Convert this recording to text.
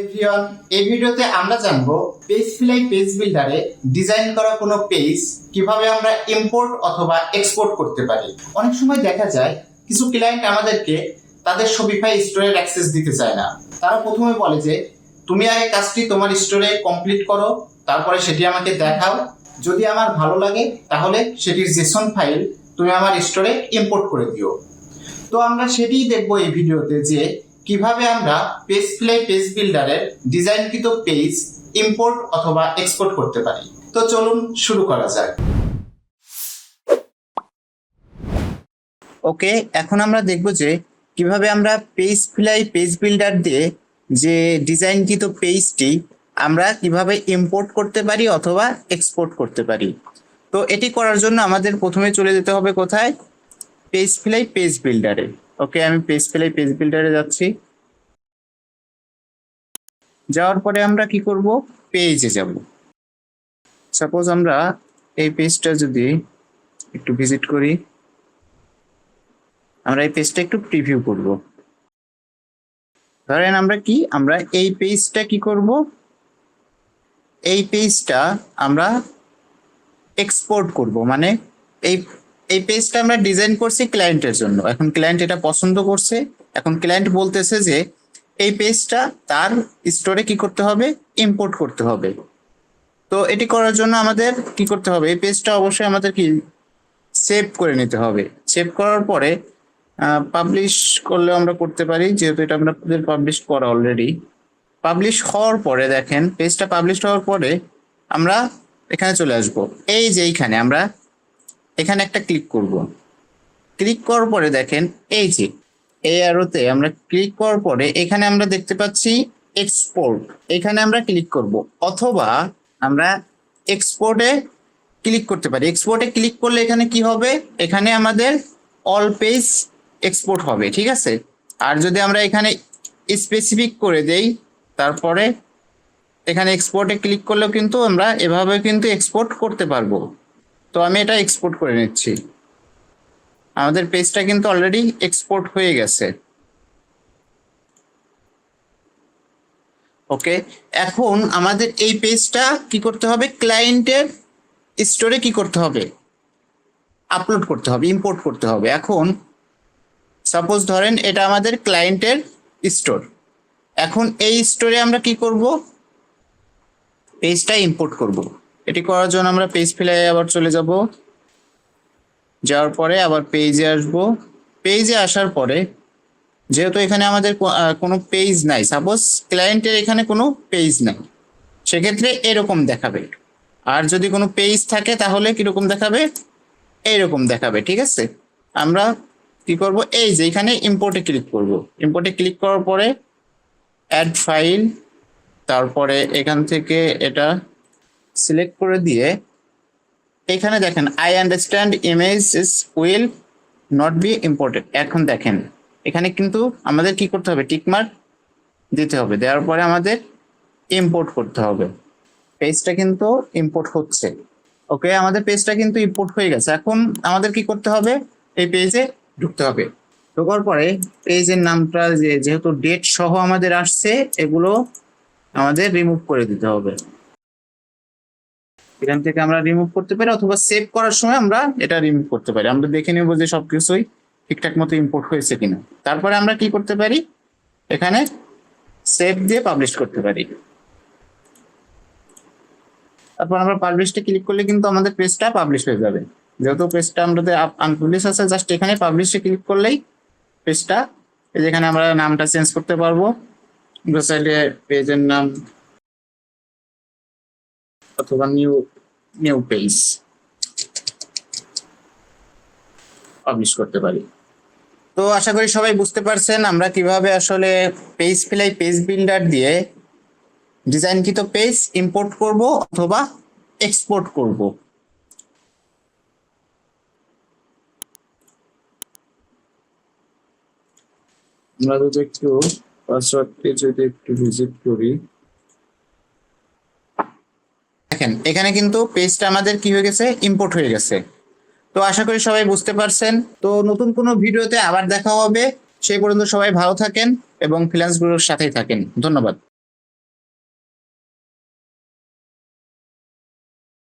Everyone এই ভিডিওতে আমরা জানব পেজ ফ্লাই পেজ বিল্ডারে ডিজাইন করা কোনো পেজ কীভাবে আমরা ইম্পোর্ট অথবা এক্সপোর্ট করতে পারি। অনেক সময় দেখা যায়, কিছু ক্লায়েন্ট আমাদেরকে তাদের শপিফাই স্টোরের অ্যাক্সেস দিতে চায় না। তারা প্রথমে বলে যে, তুমি আগে কাজটি তোমার স্টোরে কমপ্লিট করো, তারপরে সেটি আমাকে দেখাও। যদি আমার ভালো লাগে, তাহলে সেটির জেসন ফাইল তুমি আমার স্টোরে ইম্পোর্ট করে দিও। তো আমরা সেটিই দেখব এই ভিডিওতে যে কীভাবে আমরা পেজ প্লে পেজ বিল্ডারের ডিজাইনকৃত পেজ ইম্পোর্ট অথবা এক্সপোর্ট করতে পারি? তো চলুন শুরু করা যাক। ওকে এখন আমরা দেখব যে কীভাবে আমরা পেজ ফ্লাই পেজ বিল্ডার দিয়ে যে ডিজাইনকৃত পেজটি আমরা কীভাবে ইম্পোর্ট করতে পারি অথবা এক্সপোর্ট করতে পারি। তো এটি করার জন্য আমাদের প্রথমে চলে যেতে হবে কোথায়? পেজ ফ্লাই পেজ বিল্ডারে ওকে, আমি পেজ ফ্লাই পেজ বিল্ডারে যাচ্ছি। যাওয়ার পরে আমরা কি করব? পেজে যাব। সাপোজ আমরা এই পেজটা যদি একটু ভিজিট করি, আমরা এই পেজটা একটু প্রিভিউ করব। ধরেন আমরা কি? আমরা এই পেজটা কি করব? এই পেজটা আমরা এক্সপোর্ট করব মানে এই এই পেজটা আমরা ডিজাইন করছি ক্লায়েন্টের জন্য। এখন ক্লায়েন্ট এটা পছন্দ করছে। এখন ক্লায়েন্ট বলতেছে যে, এই পেজটা তার স্টোরে কি করতে হবে? ইম্পোর্ট করতে হবে। তো এটি করার জন্য আমাদের কি করতে হবে? এই পেজটা অবশ্যই আমাদের কি সেভ করে নিতে হবে। সেভ করার পরে পাবলিশ করলেও আমরা করতে পারি, যেহেতু এটা আমরা পাবলিশ করা অলরেডি পাবলিশ হওয়ার পরে দেখেন পেজটা পাবলিশ হওয়ার পরে আমরা এখানে চলে আসব। এই যে এইখানে আমরা এখানে একটা ক্লিক করব। ক্লিক করার পরে দেখেন, এই যে, এই অ্যারোতে আমরা ক্লিক করার পরে এখানে আমরা দেখতে পাচ্ছি এক্সপোর্ট এখানে আমরা ক্লিক করব। অথবা আমরা এক্সপোর্টে ক্লিক করতে পারি। এক্সপোর্টে ক্লিক করলে এখানে কি হবে? এখানে আমাদের অল পেজ এক্সপোর্ট হবে, ঠিক আছে? আর যদি আমরা এখানে স্পেসিফিক করে দেই, তারপরে এখানে এক্সপোর্টে ক্লিক করলেও কিন্তু আমরা এভাবে কিন্তু এক্সপোর্ট করতে পারব। তো আমি এটা এক্সপোর্ট করে নিচ্ছি। আমাদের পেজটা কিন্তু অলরেডি এক্সপোর্ট হয়ে গেছে। ওকে এখন আমাদের এই পেজটা কি করতে হবে? ক্লায়েন্টের স্টোরে কি করতে হবে? আপলোড করতে হবে ইম্পোর্ট করতে হবে। এখন সাপোজ ধরেন এটা আমাদের ক্লায়েন্টের স্টোর এখন এই স্টোরে আমরা কি করব? পেজটা ইম্পোর্ট করব। এটি করার জন্য আমরা পেজ ফিলে আবার চলে যাব। যাওয়ার পরে আবার পেজে আসব। পেজে আসার পরে, যেহেতু এখানে আমাদের কোনো পেজ নাই সাপোজ ক্লায়েন্টের এখানে কোনো পেজ নাই, সেক্ষেত্রে এরকম দেখাবে। আর যদি কোনো পেজ থাকে, তাহলে কীরকম দেখাবে? এইরকম দেখাবে, ঠিক আছে? আমরা কি করব? এই যে এখানে ইম্পোর্টে ক্লিক করব। ইম্পোর্টে ক্লিক করার পরে অ্যাড ফাইল তারপরে এখান থেকে এটা সিলেক্ট করে দিয়ে এখানে দেখেন I understand image is will not be imported এখন দেখেন, এখানে কিন্তু আমাদের কি করতে হবে? টিকমার্ক দিতে হবে। দেওয়ার পরে আমাদের ইম্পোর্ট করতে হবে। পেজটা কিন্তু ইম্পোর্ট হচ্ছে। ওকে আমাদের পেজটা কিন্তু ইম্পোর্ট হয়ে গেছে। এখন আমাদের কি করতে হবে? এই পেজে ঢুকতে হবে। ঢোকার পরে পেজের নামটা যেহেতু ডেট সহ আমাদের আসছে, এগুলো আমাদের রিমুভ করে দিতে হবে। এখান থেকে আমরা রিমুভ করতে পারি অথবা সেভ করার সময় আমরা এটা রিমুভ করতে পারি। আমরা দেখে নেব যে সবকিছুই ঠিকঠাক মতো ইম্পোর্ট হয়েছে কিনা। তারপরে আমরা কি করতে পারি? এখানে সেভ দিয়ে পাবলিশ করতে পারি। তারপর আমরা পাবলিশে ক্লিক করলে কিন্তু আমাদের পেজটা পাবলিশ হয়ে যাবে। যেহেতু পেজটা আমাদের আনপাবলিশ আছে জাস্ট এখানে পাবলিশে ক্লিক করলেই পেজটা যেখানে আমরা নামটা চেঞ্জ করতে পারব। চাইলে পেজের নাম, অথবা নিউ নিউ পেজ পাবলিশ করতে পারি। তো আশা করি সবাই বুঝতে পারছেন আমরা কীভাবে আসলে পেজ ফিলাই পেজ বিল্ডার দিয়ে ডিজাইনকৃত পেজ ইম্পোর্ট করব অথবা এক্সপোর্ট করব। আমরা যদি একটু পাসওয়ার্ডটি যদি একটু ভিজিট করি। দেখেন, এখানে কিন্তু পেজটা আমাদের কি হয়ে গেছে? ইম্পোর্ট হয়ে গেছে। তো আশা করি সবাই বুঝতে পারছেন। তো নতুন কোনো ভিডিওতে আবার দেখা হবে। সেই পর্যন্ত সবাই ভালো থাকেন এবং ফ্রিল্যান্সগুলোর সাথেই থাকেন। ধন্যবাদ।